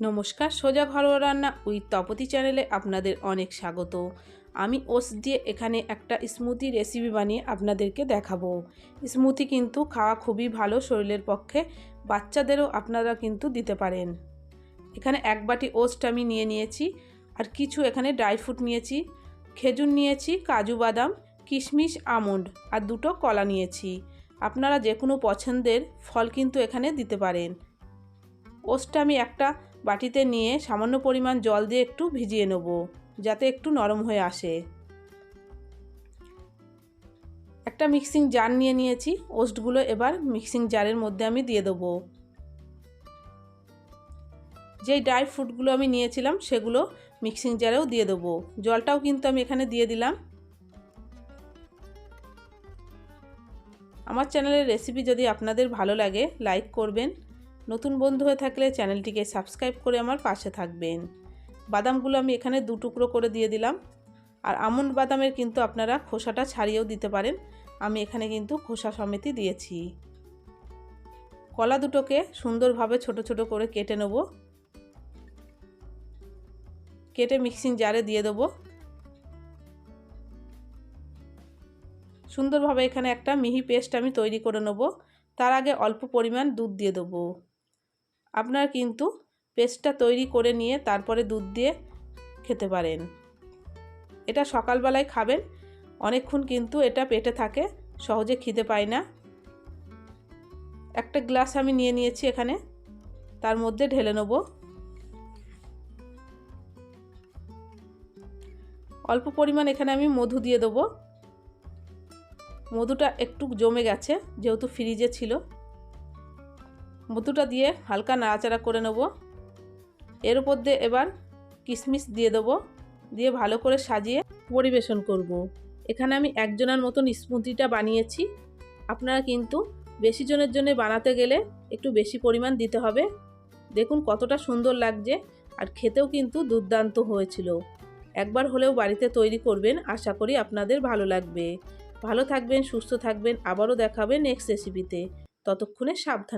নমস্কার, সোজা ঘরোয়া রান্না উইথ তপতি চ্যানেলে আপনাদের অনেক স্বাগত। আমি ওস দিয়ে এখানে একটা স্মুদি রেসিপি বানিয়ে আপনাদেরকে দেখাবো। স্মুদি কিন্তু খাওয়া খুবই ভালো শরীরের পক্ষে, বাচ্চাদেরও আপনারা কিন্তু দিতে পারেন। এখানে এক বাটি ওস্ট আমি নিয়ে নিয়েছি, আর কিছু এখানে ড্রাই ফ্রুট নিয়েছি, খেজুর নিয়েছি, কাজু বাদাম, কিশমিশ, আমন্ড, আর দুটো কলা নিয়েছি। আপনারা যে কোনো পছন্দের ফল কিন্তু এখানে দিতে পারেন। ওস্টটা আমি একটা বাটিতে নিয়ে সামান্য পরিমাণ জল দিয়ে একটু ভিজিয়ে নেব, যাতে একটু নরম হয়ে আসে। একটা মিক্সিং জার নিয়ে নিয়েছি, ওস্টগুলো এবার মিক্সিং জারের মধ্যে আমি দিয়ে দেবো। যেই ড্রাই ফ্রুটগুলো আমি নিয়েছিলাম, সেগুলো মিক্সিং জারেও দিয়ে দেবো। জলটাও কিন্তু আমি এখানে দিয়ে দিলাম। আমার চ্যানেলের রেসিপি যদি আপনাদের ভালো লাগে, লাইক করবেন নতুন বন্ধু হয়ে থাকলে চ্যানেলটিকে সাবস্ক্রাইব করে আমার পাশে থাকবেন। বাদামগুলো আমি এখানে দু টুকরো করে দিয়ে দিলাম। আর আমন্ড বাদামের কিন্তু আপনারা খোসাটা ছাড়িয়েও দিতে পারেন। আমি এখানে কিন্তু খোসা সমেতই দিয়েছি। কলা দুটোকে সুন্দরভাবে ছোট ছোট করে কেটে নেব। কেটে মিক্সিং জারে দিয়ে দেবো। সুন্দরভাবে এখানে একটা মিহি পেস্ট আমি তৈরি করে নেব। তার আগে অল্প পরিমাণ দুধ দিয়ে দেবো। আপনারা কিন্তু পেস্টটা তৈরি করে নিয়ে তারপরে দুধ দিয়ে খেতে পারেন। এটা সকালবেলায় খাবেন, অনেকক্ষণ কিন্তু এটা পেটে থাকে, সহজে খিদে পায় না। একটা গ্লাস আমি নিয়ে নিয়েছি এখানে, তার মধ্যে ঢেলে নেব। অল্প পরিমাণ এখানে আমি মধু দিয়ে দেবো। মধুটা একটু জমে গেছে, যেহেতু ফ্রিজে ছিল। মধুটা দিয়ে হালকা নাড়াচাড়া করে নেব। এর উপর দিয়ে এবার কিশমিশ দিয়ে দেবো। দিয়ে ভালো করে সাজিয়ে পরিবেশন করব। এখানে আমি একজনের মতন স্মুদিটা বানিয়েছি। আপনারা কিন্তু বেশি জনের জন্য বানাতে গেলে একটু বেশি পরিমাণ দিতে হবে। দেখুন কতটা সুন্দর লাগছে আর খেতেও কিন্তু দুর্দান্ত হয়েছিল। একবার হলেও বাড়িতে তৈরি করবেন আশা করি আপনাদের ভালো লাগবে। ভালো থাকবেন, সুস্থ থাকবেন। আবারও দেখাবেন নেক্সট রেসিপিতে ততক্ষণে সাবধান